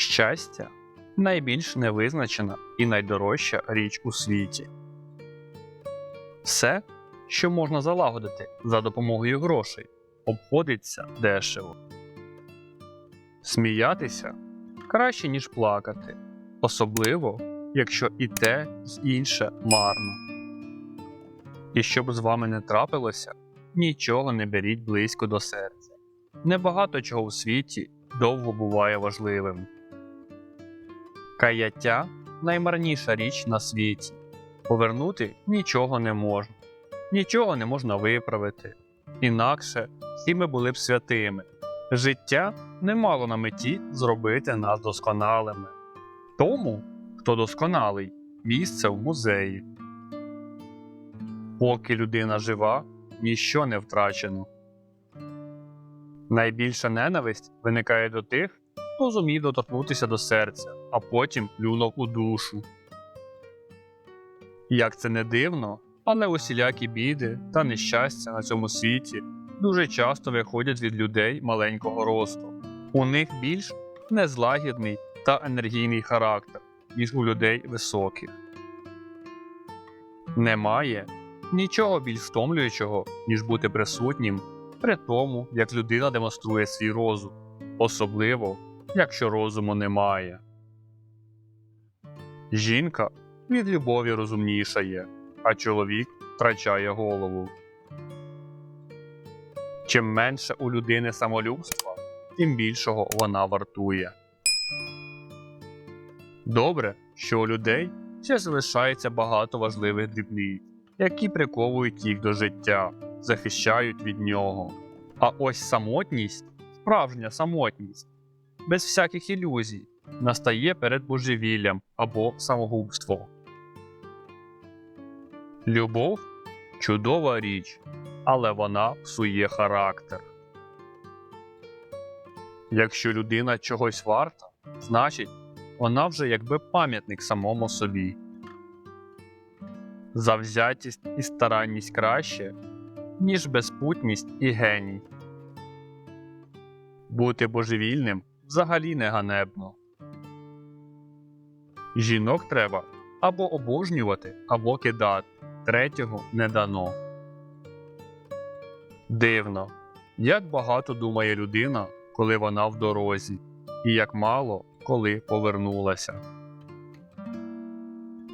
Щастя найбільш невизначена і найдорожча річ у світі. Все, що можна залагодити за допомогою грошей, обходиться дешево. Сміятися краще, ніж плакати, особливо, якщо і те, і інше марно. І щоб з вами не трапилося, нічого не беріть близько до серця. Небагато чого у світі довго буває важливим. Каяття наймарніша річ на світі. Повернути нічого не можна, нічого не можна виправити. Інакше всі ми були б святими. Життя не мало на меті зробити нас досконалими. Тому, хто досконалий, місце в музеї. Поки людина жива, ніщо не втрачено. Найбільша ненависть виникає до тих, хто зумів доторкнутися до серця, а потім плюнув у душу. Як це не дивно, але усілякі біди та нещастя на цьому світі дуже часто виходять від людей маленького росту. У них більш незлагідний та енергійний характер, ніж у людей високих. Немає нічого більш втомлюючого, ніж бути присутнім при тому, як людина демонструє свій розум, особливо якщо розуму немає. Жінка від любові розумніша є, а чоловік втрачає голову. Чим менше у людини самолюбства, тим більшого вона вартує. Добре, що у людей ще залишається багато важливих дрібниць, які приковують їх до життя, захищають від нього. А ось самотність, справжня самотність, без всяких ілюзій, настає перед божевіллям або самогубством. Любов чудова річ, але вона псує характер. Якщо людина чогось варта, значить вона вже якби пам'ятник самому собі. Завзятість і старанність краще, ніж безпутність і геній. Бути божевільним взагалі не ганебно. Жінок треба або обожнювати, або кидати. Третього не дано. Дивно, як багато думає людина, коли вона в дорозі, і як мало, коли повернулася.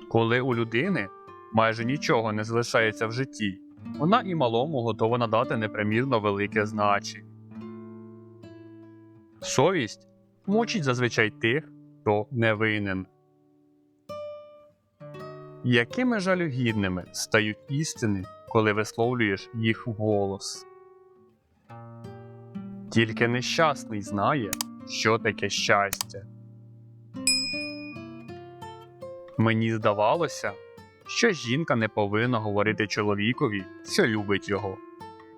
Коли у людини майже нічого не залишається в житті, вона і малому готова надати непримірно велике значення. Совість мучить зазвичай тих, хто не винен. Якими жалюгідними стають істини, коли висловлюєш їх вголос? Тільки нещасний знає, що таке щастя. Мені здавалося, що жінка не повинна говорити чоловікові, що любить його.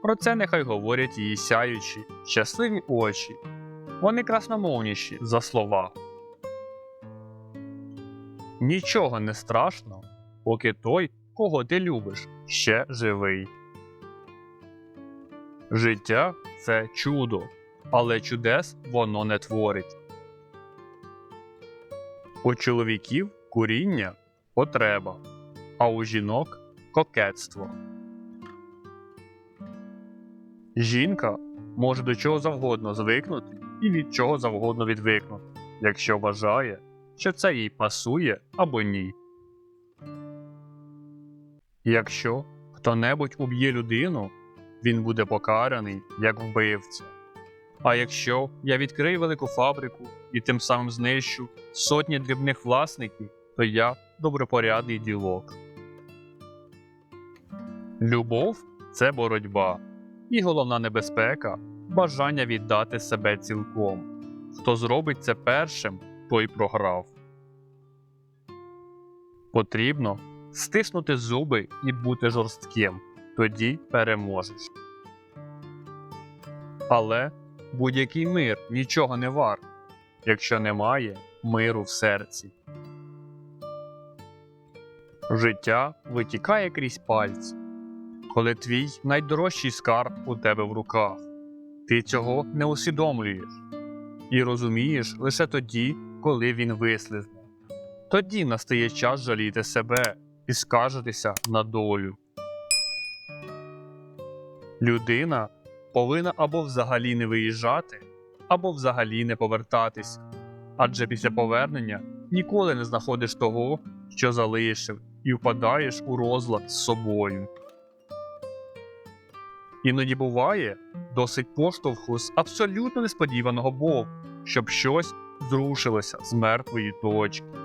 Про це нехай говорять її сяючі, щасливі очі. Вони красномовніші за слова. Нічого не страшно, поки той, кого ти любиш, ще живий. Життя це чудо, але чудес воно не творить. У чоловіків куріння потреба, а у жінок кокетство. Жінка може до чого завгодно звикнути і від чого завгодно відвикнути, якщо вважає, що це їй пасує або ні. Якщо хто-небудь уб'є людину, він буде покараний як вбивця. А якщо я відкрию велику фабрику і тим самим знищу сотні дрібних власників, то я добропорядний ділок. Любов це боротьба, і головна небезпека бажання віддати себе цілком. Хто зробить це першим, той програв. Потрібно стиснути зуби і бути жорстким, тоді переможеш. Але будь-який мир нічого не варт, якщо немає миру в серці. Життя витікає крізь пальці, коли твій найдорожчий скарб у тебе в руках. Ти цього не усвідомлюєш. і розумієш лише тоді, коли він вислизне. Тоді настає час жаліти себе і скаржитися на долю. Людина повинна або взагалі не виїжджати, або взагалі не повертатись, адже після повернення ніколи не знаходиш того, що залишив, і впадаєш у розлад з собою. Іноді буває досить поштовху з абсолютно несподіваного боку, щоб щось зрушилося з мертвої точки.